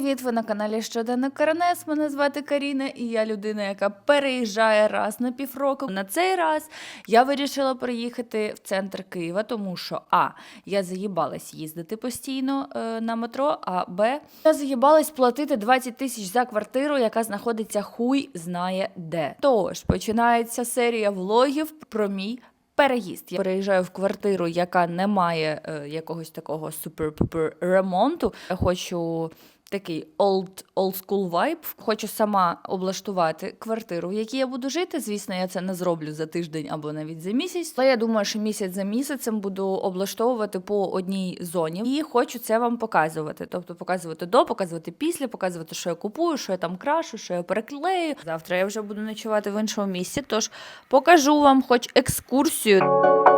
привіт! Ви на каналі Щоденник Каранес. Мене звати Каріна, і я людина, яка переїжджає раз на півроку. На цей раз я вирішила приїхати в центр Києва, тому що А. Я заїбалась їздити постійно е, на метро, а Б. Я заїбалась платити 20 тисяч за квартиру, яка знаходиться хуй знає де. Тож починається серія влогів про мій переїзд. Я переїжджаю в квартиру, яка не має е, якогось такого супер-пупер ремонту. Я хочу такий old, old school vibe. Хочу сама облаштувати квартиру, в якій я буду жити. Звісно, я це не зроблю за тиждень або навіть за місяць. Але я думаю, що місяць за місяцем буду облаштовувати по одній зоні. І хочу це вам показувати. Тобто показувати до, показувати після, показувати, що я купую, що я там крашу, що я переклею. Завтра я вже буду ночувати в іншому місці. Тож покажу вам хоч екскурсію.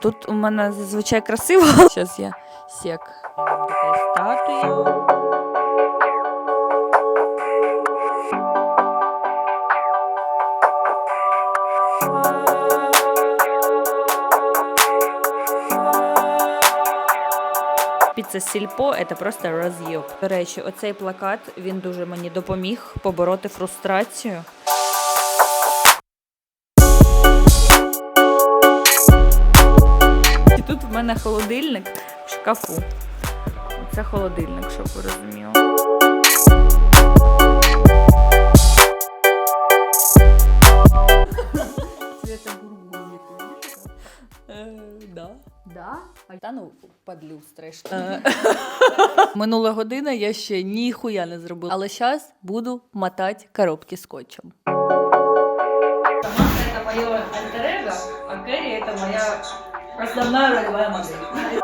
Тут у мене зазвичай красиво. Зараз я сек. Статуя. Піца сільпо це просто роз'єб. До речі, оцей плакат він дуже мені допоміг побороти фрустрацію. мене холодильник в шкафу. Це холодильник, щоб ви розуміли. Цвета бургунді, Да. Да? Та ну, подлюстриш. Минула година, я ще ніхуя не зробила. Але зараз буду мотати коробки скотчем. Саманта это мое альтер а Кэрри это моя основная ролевая модель.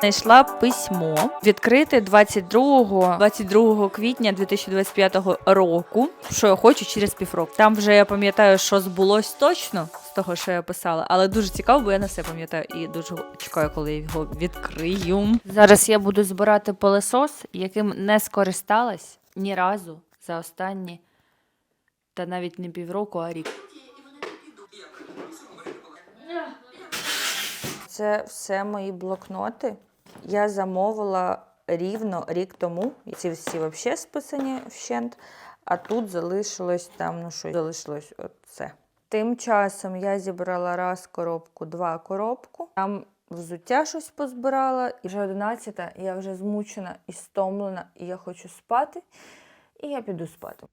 Знайшла письмо відкрите 22, 22 квітня 2025 року. Що я хочу через півроку. Там вже я пам'ятаю, що збулось точно того, що я писала, але дуже цікаво, бо я на все пам'ятаю і дуже чекаю, коли я його відкрию. Зараз я буду збирати пилесос, яким не скористалась ні разу за останні, та навіть не півроку, а рік. Це все мої блокноти. Я замовила рівно рік тому. І Ці всі взагалі списані вщент, а тут залишилось там, ну що, залишилось оце. Тим часом я зібрала раз коробку, два коробку. Там взуття щось позбирала. І вже 11, я вже змучена і стомлена, і я хочу спати. І я піду спати.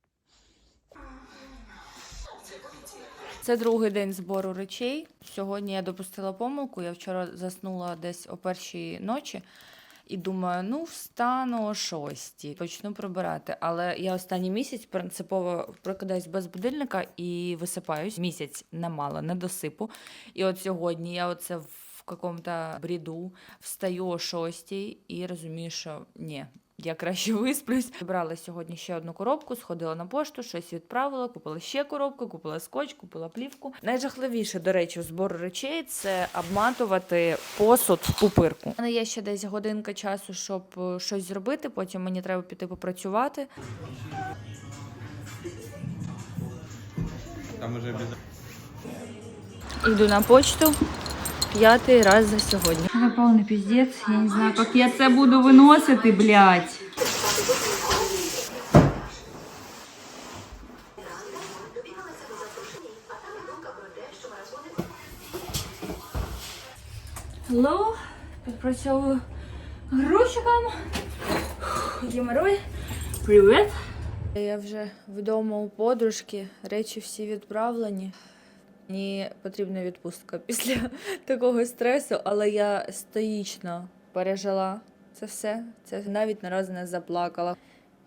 Це другий день збору речей. Сьогодні я допустила помилку. Я вчора заснула десь о першій ночі і думаю, ну встану о шостій, почну прибирати. Але я останній місяць принципово прокидаюсь без будильника і висипаюсь. Місяць немало, не досипу. І от сьогодні я оце в какому-то бріду встаю о шостій і розумію, що ні. Я краще висплюсь. Брала сьогодні ще одну коробку, сходила на пошту, щось відправила, купила ще коробку, купила скотч, купила плівку. Найжахливіше, до речі, збору речей це обматувати посуд в пупирку. У мене є ще десь годинка часу, щоб е, щось зробити. Потім мені треба піти попрацювати. Там уже без... Йду на почту. П'ятий раз за сьогодні. Это полный пиздец. Я не знаю, как я це буду виносити, блядь. Hello, підпрацьовую грузчиком. Геморой. Привіт. Я вже вдома у подружки, речі всі відправлені. Мені потрібна відпустка після такого стресу, але я стоїчно пережила це все. Це навіть наразі не заплакала.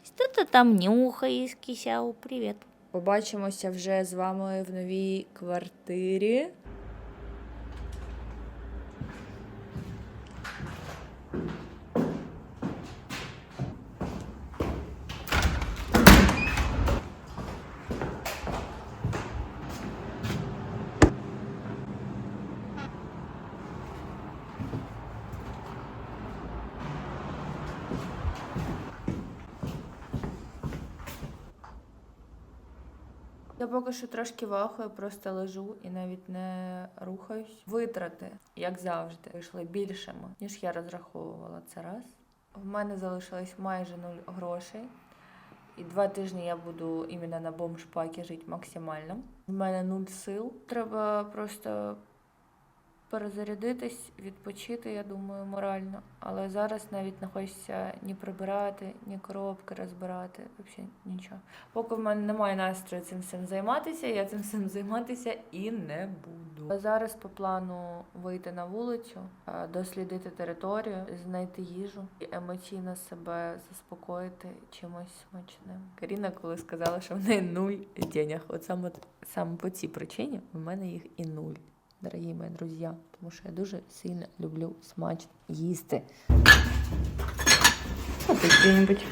Що ти там нюхаєш, кисяу? Привіт. Побачимося вже з вами в новій квартирі. Поки що трошки вахою, просто лежу і навіть не рухаюсь. Витрати, як завжди, вийшли більшими, ніж я розраховувала це раз. В мене залишилось майже нуль грошей. І два тижні я буду іменно на бомж-пакі жити максимально. В мене нуль сил. Треба просто перезарядитись, відпочити, я думаю, морально. Але зараз навіть не хочеться ні прибирати, ні коробки розбирати, взагалі нічого. Поки в мене немає настрою цим всім займатися, я цим всім займатися і не буду. Зараз по плану вийти на вулицю, е, дослідити територію, знайти їжу і емоційно себе заспокоїти чимось смачним. Каріна, коли сказала, що в неї нуль денег, от саме, саме по цій причині в мене їх і нуль. Дорогі мої друзі, тому що я дуже сильно люблю смачно їсти. Ось где-нибудь.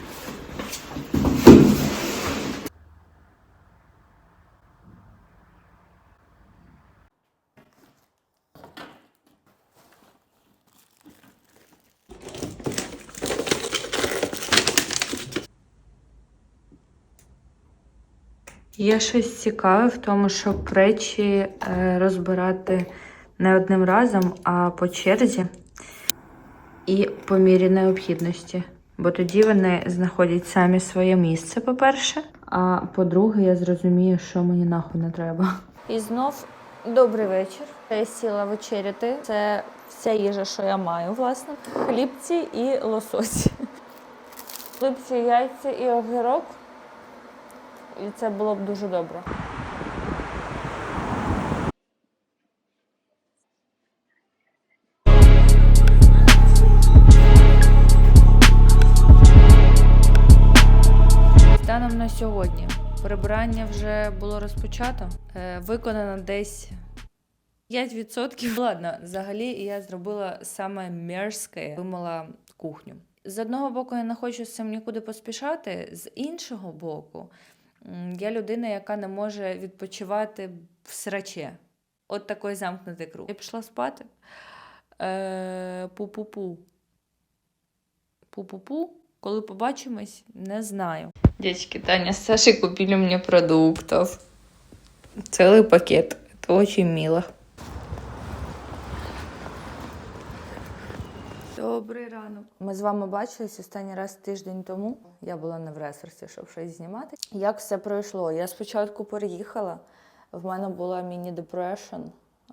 Є щось цікаве в тому, щоб речі е, розбирати не одним разом, а по черзі і по мірі необхідності. Бо тоді вони знаходять самі своє місце, по-перше. А по-друге, я зрозумію, що мені нахуй не треба. І знов добрий вечір. Я сіла вечеряти. Це вся їжа, що я маю, власне. Хлібці і лосось. Хлібці, яйця і огірок. І це було б дуже добре. Станом на сьогодні прибирання вже було розпочато. Е, виконано десь 5%. Ладно, взагалі я зробила саме мерзке, вимила кухню. З одного боку, я не хочу з цим нікуди поспішати, з іншого боку, я людина, яка не може відпочивати в сраче. От такий замкнутий круг. Я пішла спати. Е, Пу-пу-пу. Пу-пу-пу. Коли побачимось, не знаю. Дядьки Таня с Сашей купили мне продуктов. Целый пакет. Это очень мило. Добрий ранок. Ми з вами бачились останній раз тиждень тому. Я була не в ресурсі, щоб щось знімати. Як все пройшло? Я спочатку переїхала. В мене була міні-депрешн,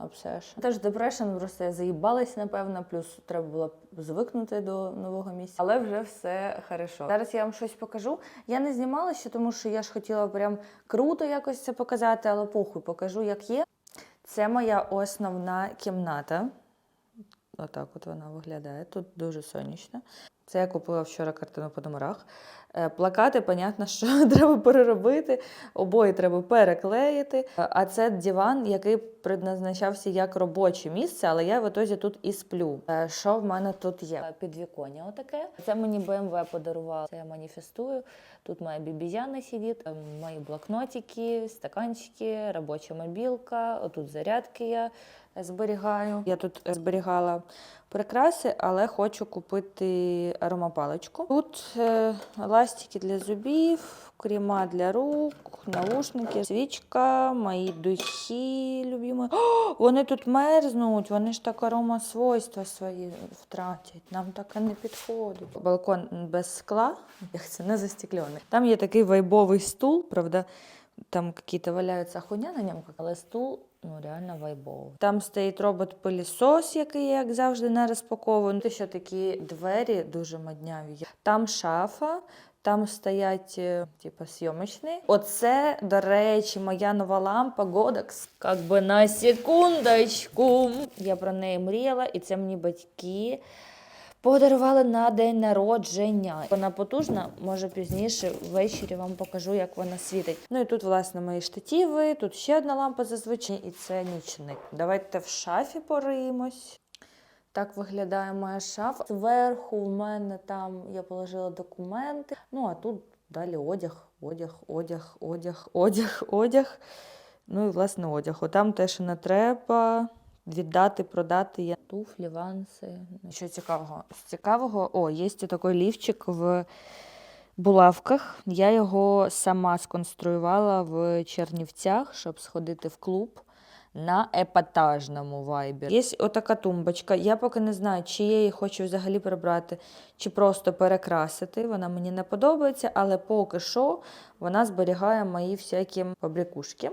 обсешн. Теж депрешн, просто я заїбалась, напевно, плюс треба було звикнути до нового місця. Але вже все хорошо. Зараз я вам щось покажу. Я не знімала ще, тому що я ж хотіла прям круто якось це показати, але похуй покажу, як є. Це моя основна кімната. Отак от вона виглядає. Тут дуже сонячно. Це я купила вчора картину по номерах. Е, Плакати, понятно, що треба переробити, обої треба переклеїти. Е, А це диван, який предназначався як робоче місце, але я в ітозі тут і сплю. Е, Що в мене тут є? Підвіконня отаке. Це мені BMW подарував. Це я маніфестую. Тут моя бібізяна сидить, мої блокнотики, стаканчики, робоча мобілка. Отут зарядки я зберігаю. Я тут зберігала прикраси, але хочу купити аромапаличку. Тут е, ластики для зубів, крема для рук, наушники, свічка, мої духи любимі. О, вони тут мерзнуть, вони ж так аромасвойства свої втратять. Нам таке не підходить. Балкон без скла, як це не застеклений. Там є такий вайбовий стул, правда. Там якісь валяються хуйня на ньому, але стул ну реально вайбово. Там стоїть робот-пилісос, який я, як завжди не розпаковую. Тут ще такі двері дуже модняві. Там шафа. Там стоять, е, типу, зйомочні. Оце, до речі, моя нова лампа Godox. Как би на секундочку. Я про неї мріяла, і це мені батьки подарували на день народження. Вона потужна, може пізніше ввечері вам покажу, як вона світить. Ну і тут, власне, мої штативи, тут ще одна лампа зазвичай, і це нічник. Давайте в шафі пориємось. Так виглядає моя шафа. Зверху в мене там я положила документи. Ну а тут далі одяг, одяг, одяг, одяг, одяг, одяг. Ну і власне одяг. Отам те, що не треба. Віддати, продати є туфлі, ванси. Що цікавого? З цікавого, о, є такий лівчик в булавках. Я його сама сконструювала в Чернівцях, щоб сходити в клуб на епатажному вайбі. Є отака тумбочка. Я поки не знаю, чи я її хочу взагалі прибрати, чи просто перекрасити. Вона мені не подобається, але поки що вона зберігає мої всякі побрякушки.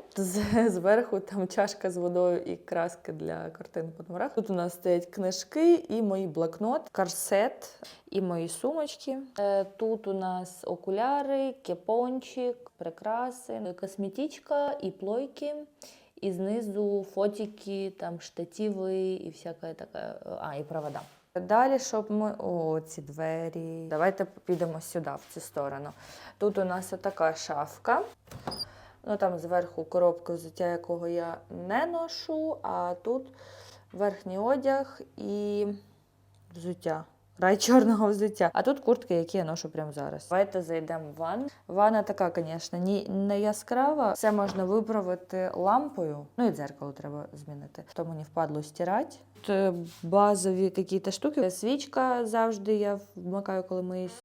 Зверху там чашка з водою і краски для картин по номерах. Тут у нас стоять книжки і мої блокнот, корсет і мої сумочки. Е, Тут у нас окуляри, кепончик, прикраси, косметичка і плойки. І знизу фотики, там штативи і всяке таке. А, і провода. Далі, щоб ми. О, ці двері. Давайте підемо сюди, в цю сторону. Тут у нас така шафка. Ну там зверху коробка взуття, якого я не ношу, а тут верхній одяг і взуття. Рай чорного взуття. А тут куртки, які я ношу прямо зараз. Давайте зайдемо в ванну. Ванна така, звісно, не яскрава. Все можна виправити лампою. Ну і дзеркало треба змінити. То мені впадло стирати. Тут е, базові якісь штуки. Свічка завжди я вмикаю, коли миюсь.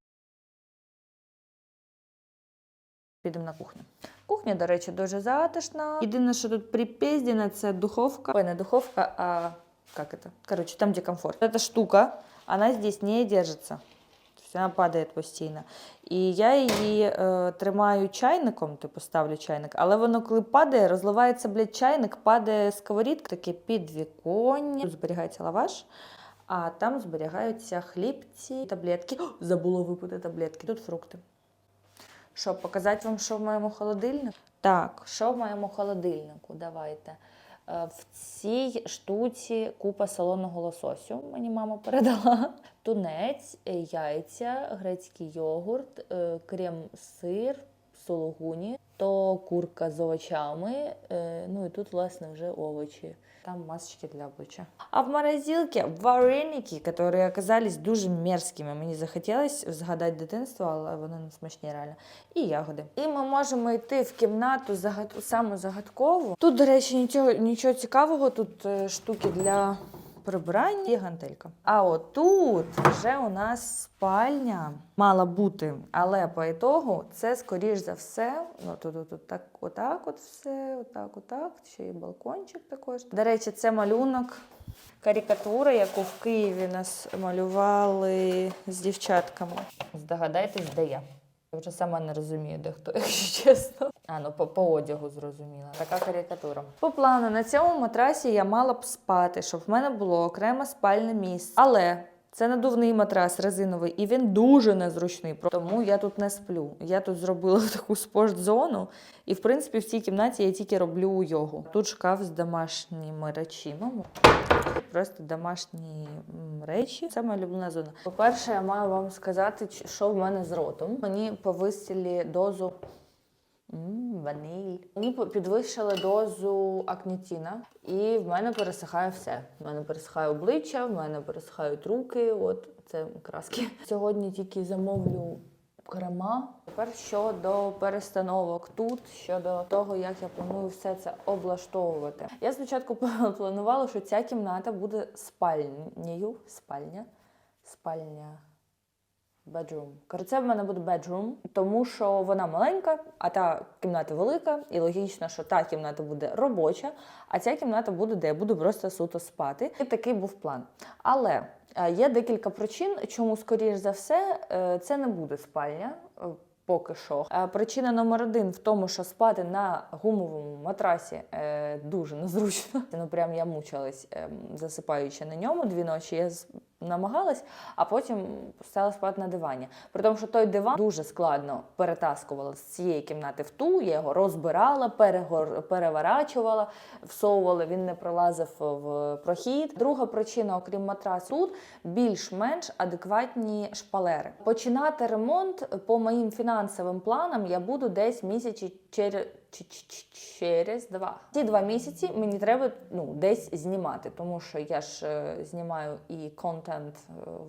Підемо на кухню. Кухня, до речі, дуже затишна. Єдине, що тут припіздіна, це духовка. Ой, не духовка, а как это? Короче, там, где комфорт. Эта штука, она здесь не держится. Вона падає постійно. І я її е, тримаю чайником, типу ставлю чайник, але воно, коли падає, розливається, блядь, чайник, падає сковорідка, таке підвіконня. Тут зберігається лаваш, а там зберігаються хлібці, таблетки. О, забула випити таблетки. Тут фрукти. Що, показати вам, що в моєму холодильнику? Так, що в моєму холодильнику? Давайте. Е, В цій штуці купа солоного лососю, мені мама передала. Тунець, е, яйця, грецький йогурт, е, крем-сир, сулугуні, то курка з овочами. е, Ну і тут, власне, вже овочі. Там масочки для обличчя. А в морозилці вареники, які оказались дуже мерзкими. Мені захотілось згадати дитинство, але вони не смачні реально. І ягоди. І ми можемо йти в кімнату загад... саму загадкову. Тут, до речі, нічого, нічого цікавого, тут е, штуки для прибирання і гантелька. А от тут вже у нас спальня мала бути, але по ітогу це скоріш за все. Ну тут, тут, тут так, отак, от все, отак, отак. Ще є балкончик також. До речі, це малюнок. Карикатура, яку в Києві нас малювали з дівчатками. Здогадайтесь, де я. Я вже сама не розумію, де хто, якщо чесно. А, ну по, по одягу зрозуміла. Така карикатура. По плану на цьому матрасі я мала б спати, щоб в мене було окреме спальне місце. Але це надувний матрас резиновий, і він дуже незручний. Тому я тут не сплю. Я тут зробила таку спортзону, і в принципі в цій кімнаті я тільки роблю йогу. Тут шкаф з домашніми речима. Просто домашні речі. Це моя улюблена зона. По-перше, я маю вам сказати, що в мене з ротом. Мені повисили дозу м, ваніль. Мені підвищили дозу акнітіна, і в мене пересихає все. В мене пересихає обличчя, в мене пересихають руки. От це краски. Сьогодні тільки замовлю крема. Тепер щодо перестановок тут, щодо того, як я планую все це облаштовувати. Я спочатку планувала, що ця кімната буде спальнею. Спальня. Спальня. Bedroom. Кажу, це в мене буде bedroom, тому що вона маленька, а та кімната велика, і логічно, що та кімната буде робоча, а ця кімната буде, де я буду просто суто спати. І такий був план. Але е, є декілька причин, чому, скоріш за все, е, це не буде спальня. е, Поки що. Причина номер один в тому, що спати на гумовому матрасі е, дуже незручно. Ну прям я мучилась, е, засипаючи на ньому дві ночі. Я намагалась, а потім стала спати на дивані. При тому, що той диван дуже складно перетаскувала з цієї кімнати в ту, я його розбирала, перегор... переворачувала, всовувала, він не пролазив в прохід. Друга причина, окрім матрасу, тут більш-менш адекватні шпалери. Починати ремонт по моїм фінансовим планам я буду десь місяці через. Через два. Ці два місяці мені треба ну, десь знімати, тому що я ж е, знімаю і контент,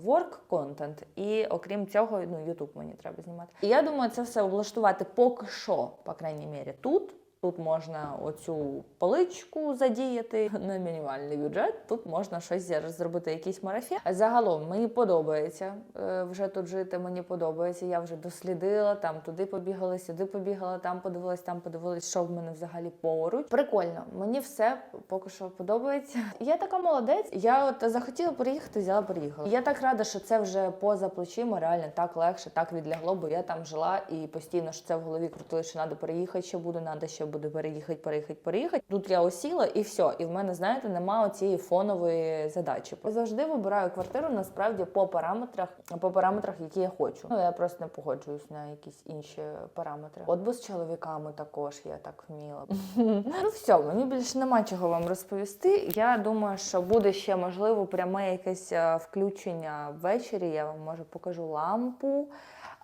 ворк контент, і окрім цього, ну, Ютуб мені треба знімати. І я думаю, це все облаштувати поки що, по крайній мірі, тут. Тут можна оцю поличку задіяти на мінімальний бюджет. Тут можна щось зробити, якийсь марафет. Загалом мені подобається е, вже тут жити. Мені подобається. Я вже дослідила там, туди побігала, сюди побігала, там подивилась, там подивилась, що в мене взагалі поруч. Прикольно, мені все поки що подобається. Я така молодець. Я от захотіла переїхати, взяла, переїхала. Я так рада, що це вже поза плечима. Реально так легше, так відлягло, бо я там жила і постійно ж це в голові крутило, що треба переїхати, ще буде, треба ще буде переїхати, переїхати, переїхати. Тут я осіла і все. І в мене, знаєте, немає цієї фонової задачі. Я завжди вибираю квартиру насправді по параметрах, по параметрах, які я хочу. Ну я просто не погоджуюсь на якісь інші параметри. От би з чоловіками також я так вміла. ну все, мені більше нема чого вам розповісти. Я думаю, що буде ще можливо пряме якесь е, включення ввечері. Я вам може покажу лампу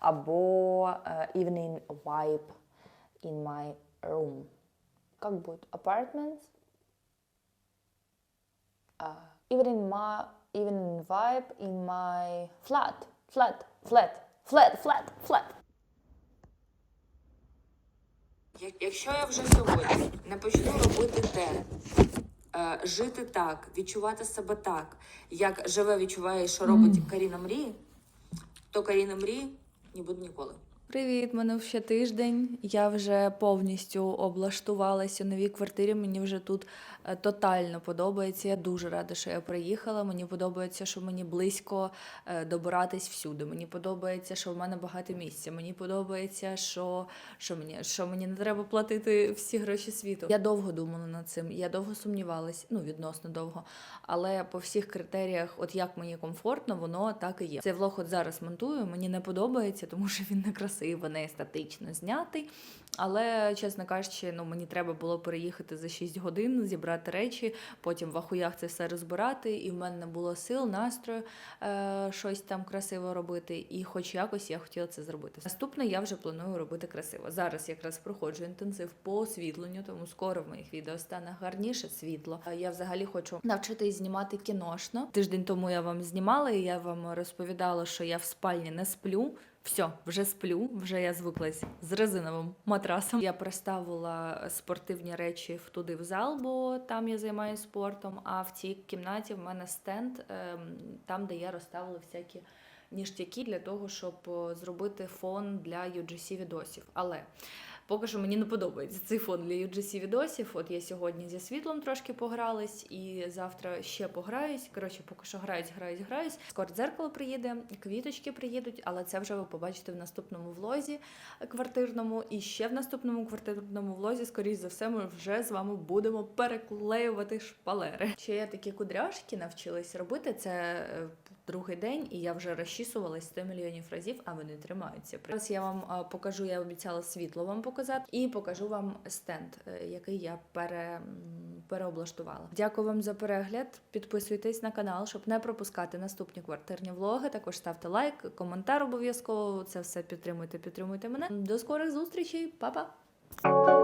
або е, evening vibe in my room. Как будет? Apartments? Uh, evening, ma evening vibe in my flat. Flat. Flat. Flat. Flat. Flat. Якщо я вже сьогодні не почну робити те, е, жити так, відчувати себе так, як живе, відчуває, що робить Каріна Мрії, то Каріна Мрії не буде ніколи. Привіт, мене ще тиждень. Я вже повністю облаштувалася у новій квартирі. Мені вже тут е, тотально подобається. Я дуже рада, що я приїхала. Мені подобається, що мені близько е, добиратись всюди. Мені подобається, що в мене багато місця. Мені подобається, що, що, мені, що мені не треба платити всі гроші світу. Я довго думала над цим. Я довго сумнівалась, ну відносно довго. Але по всіх критеріях, от як мені комфортно, воно так і є. Цей влог от зараз монтую. Мені не подобається, тому що він не красиво, не естетично знятий. Але, чесно кажучи, ну мені треба було переїхати за 6 годин, зібрати речі, потім в ахуях це все розбирати, і в мене не було сил, настрою е, щось там красиво робити. І хоч якось я хотіла це зробити. Наступне я вже планую робити красиво. Зараз якраз проходжу інтенсив по освітленню, тому скоро в моїх відео стане гарніше світло. Е, Я взагалі хочу навчитись знімати кіношно. Тиждень тому я вам знімала, і я вам розповідала, що я в спальні не сплю. Все, вже сплю, вже я звиклась з резиновим матрасом. Я приставила спортивні речі туди в зал, бо там я займаюся спортом. А в цій кімнаті в мене стенд, ем, там, де я розставила всякі ніштяки для того, щоб е, зробити фон для UGC відосів. Але Поки що мені не подобається цей фон для UGC відосів. От я сьогодні зі світлом трошки погралась, і завтра ще пограюсь. Коротше, поки що граюсь, граюсь, граюсь. Скоро дзеркало приїде, квіточки приїдуть, але це вже ви побачите в наступному влозі квартирному. І ще в наступному квартирному влозі, скоріш за все, ми вже з вами будемо переклеювати шпалери. Ще я такі кудряшки навчилась робити. Це е, другий день, і я вже розчісувалась 100 мільйонів разів, а вони тримаються. Зараз я вам покажу, я обіцяла світло вам показати, і покажу вам стенд, е, який я пере, переоблаштувала. Дякую вам за перегляд. Підписуйтесь на канал, щоб не пропускати наступні квартирні влоги. Також ставте лайк, коментар обов'язково. Це все підтримуйте, підтримуйте мене. До скорих зустрічей, Па-па!